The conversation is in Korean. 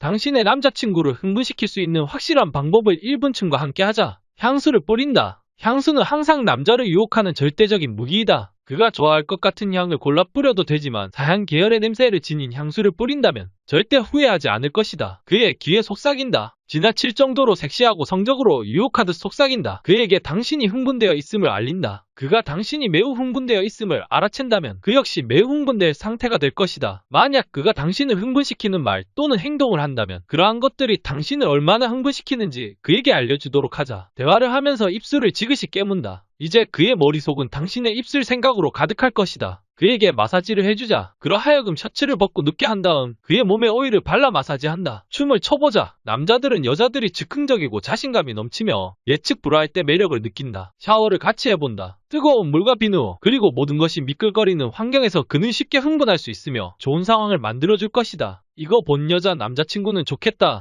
당신의 남자친구를 흥분시킬 수 있는 확실한 방법을 1분층과 함께 하자. 향수를 뿌린다. 향수는 항상 남자를 유혹하는 절대적인 무기이다. 그가 좋아할 것 같은 향을 골라 뿌려도 되지만 사향 계열의 냄새를 지닌 향수를 뿌린다면 절대 후회하지 않을 것이다. 그의 귀에 속삭인다. 지나칠 정도로 섹시하고 성적으로 유혹하듯 속삭인다. 그에게 당신이 흥분되어 있음을 알린다. 그가 당신이 매우 흥분되어 있음을 알아챈다면 그 역시 매우 흥분될 상태가 될 것이다. 만약 그가 당신을 흥분시키는 말 또는 행동을 한다면 그러한 것들이 당신을 얼마나 흥분시키는지 그에게 알려주도록 하자. 대화를 하면서 입술을 지그시 깨문다. 이제 그의 머릿속은 당신의 입술 생각으로 가득할 것이다. 그에게 마사지를 해주자. 그러하여금 셔츠를 벗고 눕게 한 다음 그의 몸에 오일을 발라 마사지한다. 춤을 춰보자. 남자들은 여자들이 즉흥적이고 자신감이 넘치며 예측 불허할 때 매력을 느낀다. 샤워를 같이 해본다. 뜨거운 물과 비누, 그리고 모든 것이 미끌거리는 환경에서 그는 쉽게 흥분할 수 있으며 좋은 상황을 만들어줄 것이다. 이거 본 여자 남자친구는 좋겠다.